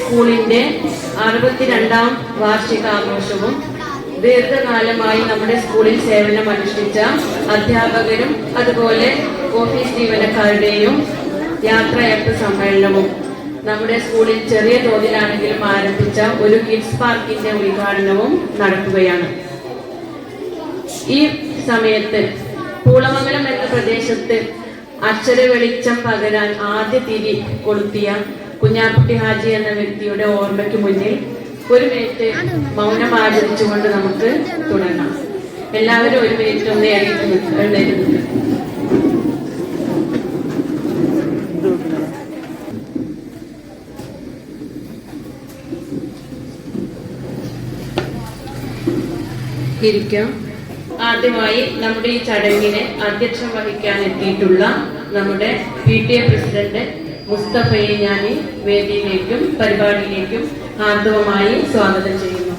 സ്കൂളിന്റെ അറുപത്തിരണ്ടാം വാർഷികാഘോഷവും ദീർഘകാലമായി നമ്മുടെ സ്കൂളിൽ സേവനം അനുഷ്ഠിച്ച അധ്യാപകരും അതുപോലെ ഓഫീസ് ജീവനക്കാരുടെയും യാത്രയപ്പ് സമ്മേളനവും നമ്മുടെ സ്കൂളിൽ ചെറിയ തോതിലാണെങ്കിലും ആരംഭിച്ച ഒരു കിഡ്സ് പാർക്കിന്റെ ഉദ്ഘാടനവും നടക്കുകയാണ്. ഈ സമയത്ത് പൂളമംഗലം എന്ന പ്രദേശത്ത് അക്ഷര വെളിച്ചം പകരാൻ ആദ്യ തിരി കൊളുത്തിയ കുഞ്ഞാക്കുട്ടി ഹാജി എന്ന വ്യക്തിയുടെ ഓർമ്മയ്ക്ക് മുന്നിൽ ഒരു മിനിറ്റ് മൗനം ആചരിച്ചുകൊണ്ട് നമുക്ക് തുടങ്ങാം. എല്ലാവരും ഒരു മിനിറ്റ് ഒന്ന് നിൽക്കുക ഇരിക്കാം. ആദ്യമായി നമ്മുടെ ഈ ചടങ്ങിനെ അധ്യക്ഷം വഹിക്കാൻ എത്തിയിട്ടുള്ള നമ്മുടെ പി ടി എ പ്രസിഡന്റ് മുസ്തഫയെ ഞാൻ വേദിയിലേക്കും പരിപാടിയിലേക്കും ആർദവമായി സ്വാഗതം ചെയ്യുന്നു.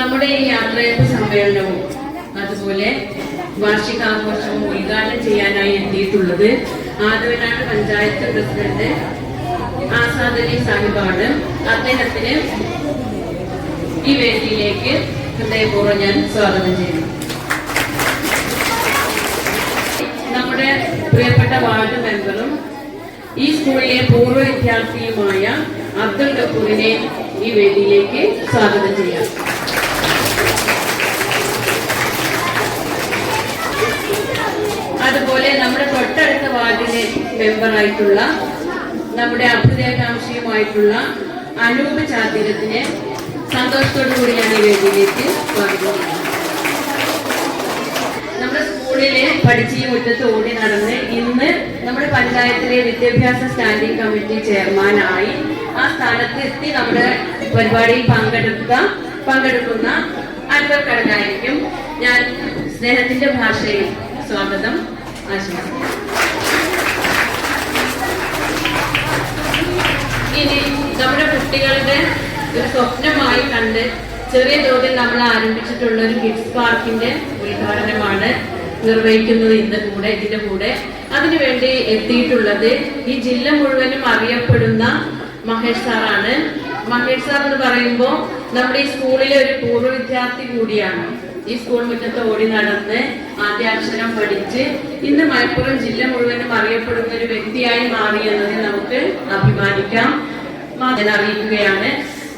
നമ്മുടെ ഈ യാത്രയപ്പ് സമ്മേളനവും അതുപോലെ വാർഷികാഘോഷവും ഉദ്ഘാടനം ചെയ്യാനായി എത്തിയിട്ടുള്ളത് ആദവനാട് പഞ്ചായത്ത് പ്രസിഡന്റ് ആസാദ് അലി സാഹിബാണ്. അദ്ദേഹത്തിന് ഈ വേദിയിലേക്ക് ഹൃദയപൂർവം ഞാൻ സ്വാഗതം ചെയ്യുന്നു. നമ്മുടെ പ്രിയപ്പെട്ട വാർഡ് മെമ്പറും ഈ സ്കൂളിലെ പൂർവ വിദ്യാർത്ഥിയുമായ അബ്ദുൽ കപൂറിനെ ഈ വേദിയിലേക്ക് സ്വാഗതം ചെയ്യാം. അതുപോലെ നമ്മുടെ തൊട്ടടുത്ത വാർഡിലെ മെമ്പറായിട്ടുള്ള നമ്മുടെ അഭ്യുദയകാംക്ഷിയുമായിട്ടുള്ള അനൂപ് ചാത്തിരത്തിനെ സന്തോഷത്തോടു കൂടി ഞാൻ ഈ വേദിയിലേക്ക് സ്വാഗതം. നമ്മുടെ സ്കൂളിലെ പഠിച്ച് ഈ മുറ്റത്ത് ഓടി നടന്ന് ഇന്ന് നമ്മുടെ പഞ്ചായത്തിലെ വിദ്യാഭ്യാസ സ്റ്റാൻഡിംഗ് കമ്മിറ്റി ചെയർമാനായി ആ സ്ഥാനത്ത് എത്തി നമ്മുടെ പരിപാടിയിൽ പങ്കെടുത്ത പങ്കെടുക്കുന്ന അൻവർ കടനായിരിക്കും ഞാൻ സ്നേഹത്തിന്റെ ഭാഷയിൽ സ്വാഗതം ആശംസിക്കുന്നു ഇനി നമ്മുടെ കുട്ടികളുടെ ഒരു സ്വപ്നമായി കണ്ട് ചെറിയ തോതിൽ നമ്മൾ ആരംഭിച്ചിട്ടുള്ള ഒരു കിഡ്സ് പാർക്കിന്റെ ഉദ്ഘാടനമാണ് നിർവഹിക്കുന്നത് ഇന്ന് കൂടെ ഇതിന്റെ കൂടെ. അതിനുവേണ്ടി എത്തിയിട്ടുള്ളത് ഈ ജില്ല മുഴുവനും അറിയപ്പെടുന്ന മഹേഷ് സാറാണ്. മഹേഷ് സാർ എന്ന് പറയുമ്പോൾ നമ്മുടെ ഈ സ്കൂളിലെ ഒരു പൂർവ വിദ്യാർത്ഥി കൂടിയാണ്. ഈ സ്കൂൾ മുറ്റത്ത് ഓടി നടന്ന് ആദ്യാക്ഷരം പഠിച്ച് ഇന്ന് മലപ്പുറം ജില്ല മുഴുവനും അറിയപ്പെടുന്ന ഒരു വ്യക്തിയായി മാറി എന്നതിന് നമുക്ക് അഭിമാനിക്കാം. അറിയിക്കുകയാണ്.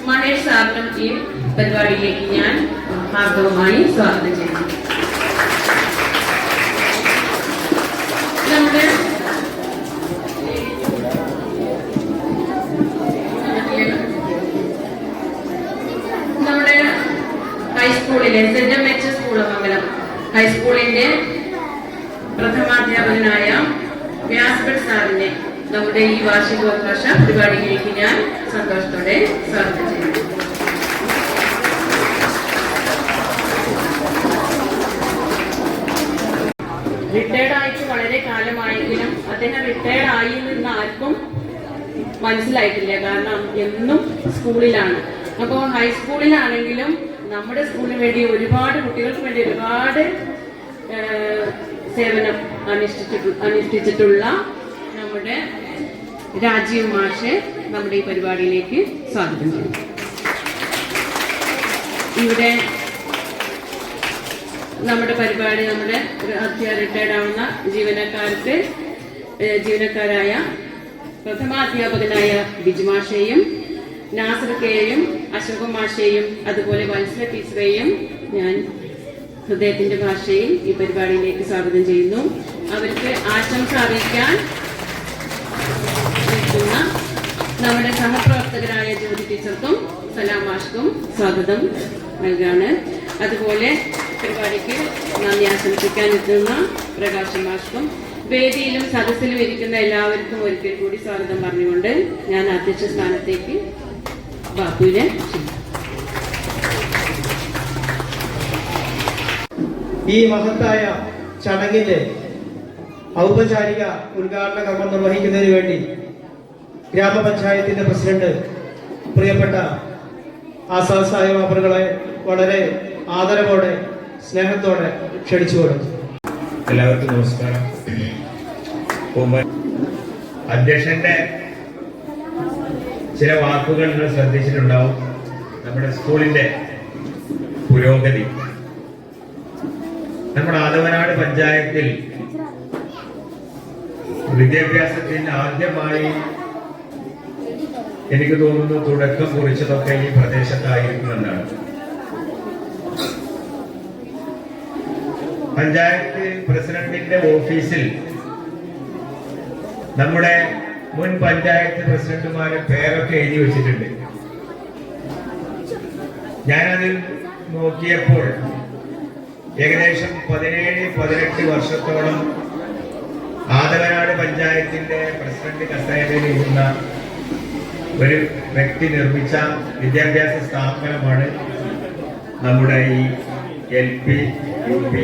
മഹേഷ് സാറിനും ഈ പരിപാടിയിലേക്ക് ഞാൻ ഹാർദവുമായി സ്വാഗതം ചെയ്യുന്നു. നമ്മുടെ ഹൈസ്കൂളിലെ സെന്റ് എം എച്ച് സ്കൂളമംഗലം ഹൈസ്കൂളിന്റെ പ്രഥമാധ്യാപകനായ വ്യാസ്പട് സാറിനെ നമ്മുടെ ഈ വാർഷികോദ്ഘോഷ പരിപാടിയിലേക്ക് ഞാൻ സന്തോഷത്തോടെ സ്വാഗതം ചെയ്യുന്നു. റിട്ടയർഡ് ആയിട്ട് വളരെ കാലമായെങ്കിലും അദ്ദേഹം റിട്ടയർഡ് ആയി എന്ന് ആർക്കും മനസ്സിലായിട്ടില്ല. കാരണം എന്നും സ്കൂളിലാണ്. അപ്പോൾ ഹൈസ്കൂളിലാണെങ്കിലും നമ്മുടെ സ്കൂളിന് വേണ്ടി ഒരുപാട് കുട്ടികൾക്ക് വേണ്ടി ഒരുപാട് സേവനം അനുഷ്ഠിച്ചിട്ടു അനുഷ്ഠിച്ചിട്ടുള്ള നമ്മുടെ രാജീവ് മാഷെ നമ്മുടെ ഈ പരിപാടിയിലേക്ക് സ്വാഗതം ചെയ്യുന്നു. ഇവിടെ നമ്മുടെ പരിപാടി നമ്മുടെ റിട്ടയർഡ് ആവുന്ന ജീവനക്കാർക്ക് ജീവനക്കാരായ ജീവനക്കാരായ പ്രഥമാധ്യാപകനായ ബിജുമാഷയും നാസർ കെയും അശോക അതുപോലെ വത്സര ടീച്ചറെയും ഞാൻ ഹൃദയത്തിന്റെ ഭാഷയിൽ ഈ പരിപാടിയിലേക്ക് സ്വാഗതം ചെയ്യുന്നു. അവർക്ക് ആശംസ അറിയിക്കാൻ നമ്മുടെ സഹപ്രവർത്തകരായ ജ്യോതി ടീച്ചർക്കും സലാം മാഷ്ക്കും സ്വാഗതം നൽകാണ്. അതുപോലെ പരിപാടിക്ക് നന്ദി ആശംസിക്കാൻ എത്തുന്ന പ്രകാശ് മാഷ്ക്കും വേദിയിലും സദസ്സിലും ഇരിക്കുന്ന എല്ലാവർക്കും ഒരിക്കൽ കൂടി സ്വാഗതം പറഞ്ഞുകൊണ്ട് ഞാൻ അധ്യക്ഷ സ്ഥാനത്തേക്ക് ബാബുവിനെ ഈ മഹത്തായ ചടങ്ങിന്റെ ഔപചാരിക ഉദ്ഘാടന കർമ്മം നിർവഹിക്കുന്നതിന് വേണ്ടി ഗ്രാമപഞ്ചായത്തിന്റെ പ്രസിഡന്റ് പ്രിയപ്പെട്ട ആസാദ് സാഹിബ് അവറുകളെ വളരെ ആദരവോടെ സ്നേഹത്തോടെ ക്ഷണിച്ചു കൊടുത്തു. എല്ലാവർക്കും നമസ്കാരം. അധ്യക്ഷന്റെ ചില വാക്കുകൾ നിങ്ങൾ ശ്രദ്ധിച്ചിട്ടുണ്ടാവും. നമ്മുടെ സ്കൂളിന്റെ പുരോഗതി. നമ്മുടെ ആദവനാട് പഞ്ചായത്തിൽ വിദ്യാഭ്യാസത്തിന് ആദ്യമായി എനിക്ക് തോന്നുന്നു തുടക്കം കുറിച്ചതൊക്കെ ഈ പ്രദേശത്തായിരിക്കുമെന്നാണ്. പഞ്ചായത്ത് പ്രസിഡന്റിന്റെ ഓഫീസിൽ നമ്മുടെ മുൻ പഞ്ചായത്ത് പ്രസിഡന്റുമാരെ പേരൊക്കെ എഴുതി വെച്ചിട്ടുണ്ട്. ഞാനതിൽ നോക്കിയപ്പോൾ ഏകദേശം പതിനേഴ് പതിനെട്ട് വർഷത്തോളം ആദവനാട് പഞ്ചായത്തിന്റെ പ്രസിഡന്റ് കസേരയിൽ ഇരുന്ന ഒരു വ്യക്തി നിർമ്മിച്ച വിദ്യാഭ്യാസ സ്ഥാപനമാണ് നമ്മുടെ ഈ എൽ പി യു പി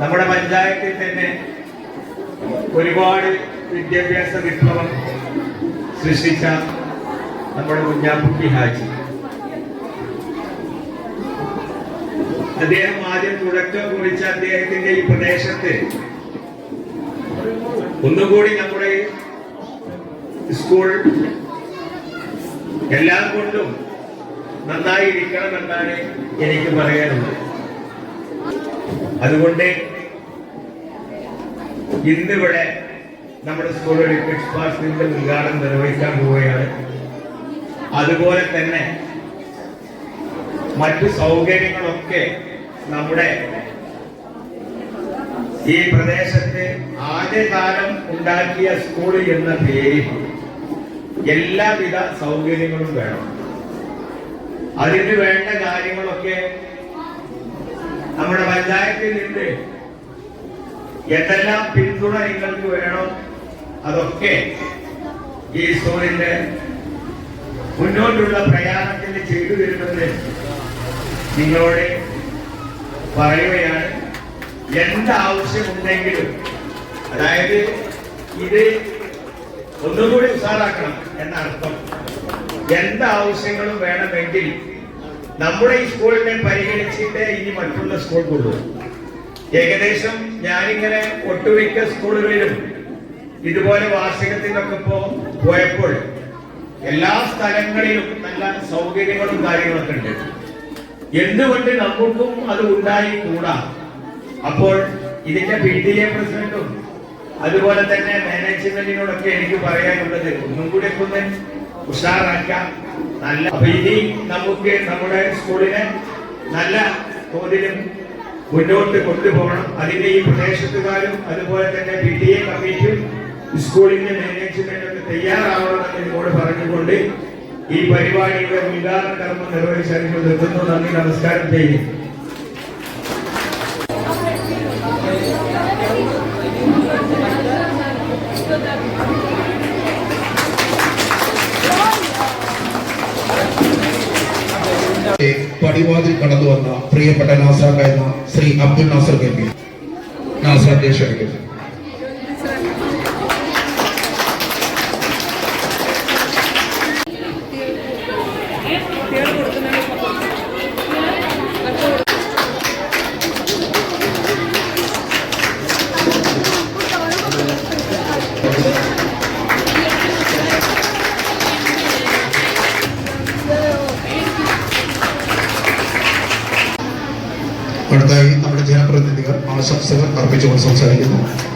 നമ്മുടെ പഞ്ചായത്തിൽ തന്നെ ഒരുപാട് വിദ്യാഭ്യാസ വിപ്ലവം സൃഷ്ടിച്ച നമ്മുടെ കുഞ്ഞാപ്പുട്ടി ഹാജി. അദ്ദേഹം ആദ്യം തുടക്കം കുറിച്ച അദ്ദേഹത്തിന്റെ ഈ പ്രദേശത്ത് ഒന്നുകൂടി നമ്മുടെ സ്കൂൾ എല്ലാം കൊണ്ടും നന്നായിരിക്കണം എന്നാണ് എനിക്ക് പറയാനുള്ളത്. അതുകൊണ്ട് ഇന്നിവിടെ നമ്മുടെ സ്കൂളിൽ ഒരു കിഡ്സ് പാർക്കിന്റെ ഉദ്ഘാടനം നിർവഹിക്കാൻ പോവുകയാണ്. അതുപോലെ തന്നെ മറ്റു സൗകര്യങ്ങളൊക്കെ നമ്മുടെ ഈ പ്രദേശത്ത് ആദ്യകാലം ഉണ്ടാക്കിയ സ്കൂൾ എന്ന പേരിൽ എല്ലാവിധ സൗകര്യങ്ങളും വേണം. അതിന് വേണ്ട കാര്യങ്ങളൊക്കെ നമ്മുടെ പഞ്ചായത്തിൽ നിന്ന് എന്തെല്ലാം പിന്തുണ നിങ്ങൾക്ക് വേണം അതൊക്കെ ഈ സ്കൂളിന്റെ മുന്നോട്ടുള്ള പ്രയാണത്തിന് ചെയ്തു തരുമെന്ന് നിങ്ങളോട് പറയുകയാണ്. എന്താവശ്യമുണ്ടെങ്കിലും അതായത് ഇത് ഒന്നുകൂടി ഉഷാറാക്കണം എന്നർത്ഥം. എന്താവശ്യങ്ങളും വേണമെങ്കിൽ നമ്മുടെ ഈ സ്കൂളിനെ പരിഗണിച്ചിട്ട് ഇനി മറ്റുള്ള സ്കൂൾ കൊണ്ടുപോകും ഏകദേശം ഞാനിങ്ങനെ ഒട്ടുമിക്ക സ്കൂളുകളിലും ഇതുപോലെ വാർഷികത്തിനൊക്കെ പോയപ്പോൾ എല്ലാ സ്ഥലങ്ങളിലും നല്ല സൗകര്യങ്ങളും കാര്യങ്ങളൊക്കെ ഉണ്ട്. എന്തുകൊണ്ട് നമുക്കും അത് ഉണ്ടായി കൂടാ അപ്പോൾ ഇതിന്റെ പി ഡി എ പ്രസിഡന്റും അതുപോലെ തന്നെ മാനേജ്മെന്റിനോടൊക്കെ എനിക്ക് പറയാനുള്ളത് ഒന്നും കൂടി ഒന്ന് ഉഷാറാക്കാം. നല്ല അപ്പൊ ഇനി നമുക്ക് നമ്മുടെ സ്കൂളിനെ നല്ല തോതിലും മുന്നോട്ട് കൊണ്ടുപോകണം. അതിന്റെ ഈ പ്രദേശത്തുകാരും അതുപോലെ തന്നെ പി ടി എ കമ്മിറ്റിയും സ്കൂളിന്റെ മാനേജ്മെന്റ് തയ്യാറാവണം തയ്യാറാവണമെന്ന് എന്നോട് പറഞ്ഞുകൊണ്ട് ഈ പരിപാടിയുടെ ഉദ്ഘാടന കർമ്മം നിർവഹിച്ചു നിർത്തുന്നു നന്ദി നമസ്കാരം ചെയ്യുന്നു. പടിവാതിൽ കടന്നു വന്ന പ്രിയപ്പെട്ട നാസാക്ക എന്ന ശ്രീ അബ്ദുൽ നാസർ കെ പി നാസാറിനെ ആശംസകൾ അർപ്പിച്ചുകൊണ്ട് സംസാരിക്കുന്നു ഈ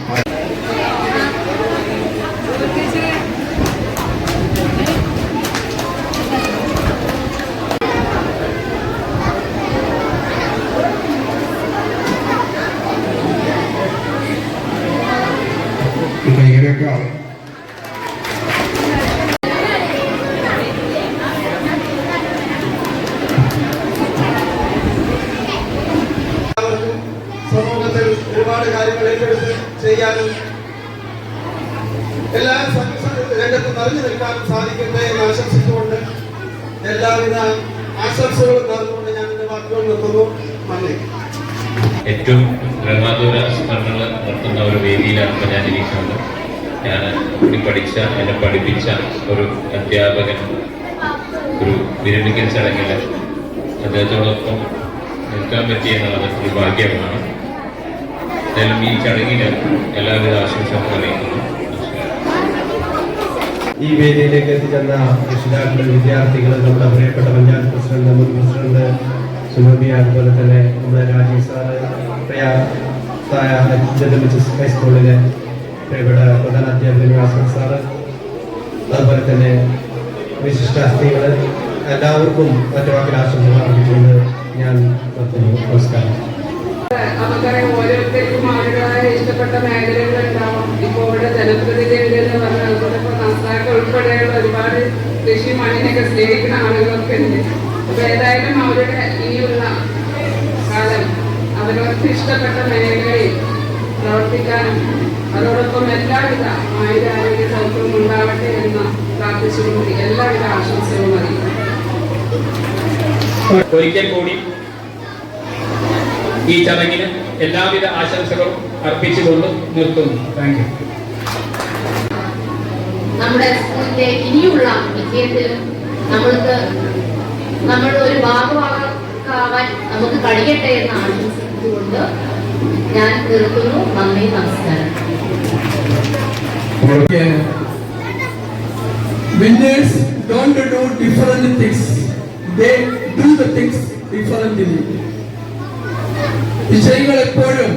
രംഗത്തും നിറഞ്ഞു നിൽക്കാനും സാധിക്കട്ടെ എന്ന് ആശംസിച്ചുകൊണ്ട് എല്ലാവിധ ആശംസകളും നടന്നുകൊണ്ട് ഞാൻ എന്റെ വാക്കുകൾ നിർത്തുന്നു. നന്ദി. ഏറ്റവും ബ്രഹ്മാദൂര സ്മരണകൾ നടത്തുന്ന ഒരു വേദിയിലാണ് ഇപ്പോൾ ഞാൻ ഇരിക്കുന്നത്. ഞാൻ കൂടി പഠിച്ച എന്നെ പഠിപ്പിച്ച ഒരു അധ്യാപകൻ ഒരു വിരമിക്കൽ ചടങ്ങിൽ അദ്ദേഹത്തോടൊപ്പം നിൽക്കാൻ പറ്റിയ എന്നുള്ളത് ഒരു ഭാഗ്യമാണ്. എന്തായാലും ഈ ചടങ്ങിന് എല്ലാവിധ ആശംസകളും അറിയിക്കുന്നു. ഈ വേദിയിലേക്ക് എത്തിച്ചെന്ന രക്ഷിതാക്കൾ വിദ്യാർത്ഥികൾ നമ്മുടെ പ്രിയപ്പെട്ട പഞ്ചായത്ത് പ്രസിഡന്റ് മുൻ പ്രസിഡന്റ് സുനോബി അതുപോലെ തന്നെ നമ്മുടെ രാജീവ് സാറ് ഹൈസ്കൂളിലെ പ്രിയപ്പെട്ട പ്രധാന അധ്യാപകൻ വാസൻ സാറ് അതുപോലെ തന്നെ വിശിഷ്ടാർത്ഥികൾ എല്ലാവർക്കും മറ്റു വാക്കിൽ ആശംസകൾ അർപ്പിച്ചുകൊണ്ട് ഞാൻ നമസ്കാരം. ഓരോരുത്തർക്കും അവരുടേതായ ഇഷ്ടപ്പെട്ട മേഖലകളുണ്ടാവും ഇപ്പോൾ ഇവിടെ ജനപ്രതിനിധികൾ എന്ന് പറഞ്ഞാൽ അതുപോലെ ഇപ്പോൾ സംസ്ഥാനത്ത് ഉൾപ്പെടെയുള്ള ഒരുപാട് കൃഷി സ്നേഹിക്കുന്ന ആളുകളൊക്കെ ഉണ്ട് അപ്പൊ ഏതായാലും അവരുടെ ഇനിയുള്ള കാലം അവരവർക്ക് ഇഷ്ടപ്പെട്ട മേഖലയിൽ പ്രവർത്തിക്കാനും അതോടൊപ്പം എല്ലാവിധ ആയുധ ആരോഗ്യ സൗഖ്യവും ഉണ്ടാവട്ടെ എന്ന് പ്രാർത്ഥിച്ചുകൊണ്ട് എല്ലാവിധ ആശംസകളും അറിയിക്കും ഒരിക്കൽ കൂടി ഈ ചടങ്ങിന് എല്ലാവിധ ആശംസകളും അർപ്പിച്ചുകൊണ്ട് നിർത്തുന്നു. താങ്ക് യു നമ്മുടെ സ്കൂളിന്റെ ഇനിയുള്ള വിജയത്തിലും നമ്മൾക്ക് നമ്മൾ ഒരു ഭാഗമാകാൻ നമുക്ക് കഴിയട്ടെ എന്ന് ആശംസിച്ചുകൊണ്ട് ഞാൻ നിർത്തുന്നു നന്ദി നമസ്കാരം Winners don't do different things. They do the things differently. വിജയികൾ എപ്പോഴും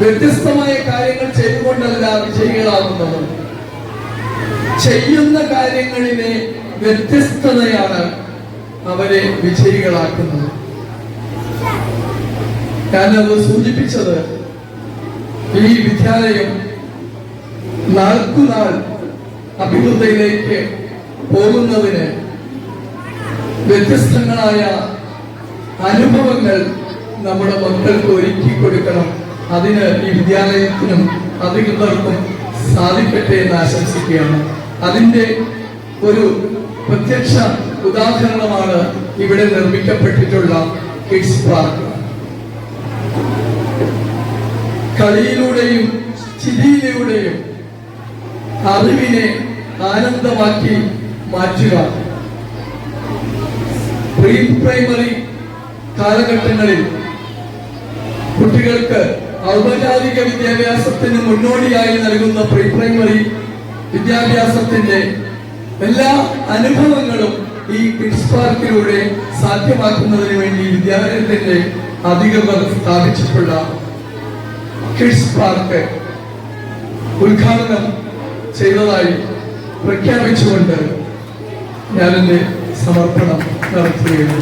വ്യത്യസ്തമായ കാര്യങ്ങൾ ചെയ്തുകൊണ്ടല്ല വിജയികളാകുന്നത് ചെയ്യുന്ന കാര്യങ്ങളിലെ വ്യത്യസ്തതയാണ് അവരെ വിജയികളാക്കുന്നത്. ഞാനത് സൂചിപ്പിച്ചത് ഈ വിദ്യാലയം നാൾക്കുനാൾ അഭിവൃദ്ധിയിലേക്ക് പോകുന്നതിന് വ്യത്യസ്തങ്ങളായ അനുഭവങ്ങൾ നമ്മുടെ മക്കൾക്ക് ഒരുക്കി കൊടുക്കണം. അതിന് ഈ വിദ്യാലയത്തിനും അധികൃതർക്കും സാധിക്കട്ടെ എന്ന് ആശംസിക്കുകയാണ്. അതിന്റെ ഒരു പ്രത്യക്ഷ ഉദാഹരണമാണ് ഇവിടെ നിർമ്മിക്കപ്പെട്ടിട്ടുള്ള കിഡ്സ് പാർക്ക്. കളിയിലൂടെയും ചിരിയിലൂടെയും അറിവിനെ ആനന്ദമാക്കി മാറ്റുക. പ്രീ പ്രൈമറി കാലഘട്ടങ്ങളിൽ കുട്ടികൾക്ക് ഔപചാരിക വിദ്യാഭ്യാസത്തിന് മുന്നോടിയായി നൽകുന്ന പ്രീ പ്രൈമറി വിദ്യാഭ്യാസത്തിന്റെ എല്ലാ അനുഭവങ്ങളും ഈ കിഡ്സ് പാർക്കിലൂടെ സാധ്യമാക്കുന്നതിന് വേണ്ടി വിദ്യാലയത്തിന്റെ അധികൃതർ സ്ഥാപിച്ചിട്ടുള്ള കിഡ്സ് പാർക്ക് ഉദ്ഘാടനം ചെയ്തതായി പ്രഖ്യാപിച്ചുകൊണ്ട് ഞാനെന്റെ സമർപ്പണം നടത്തുകയാണ്.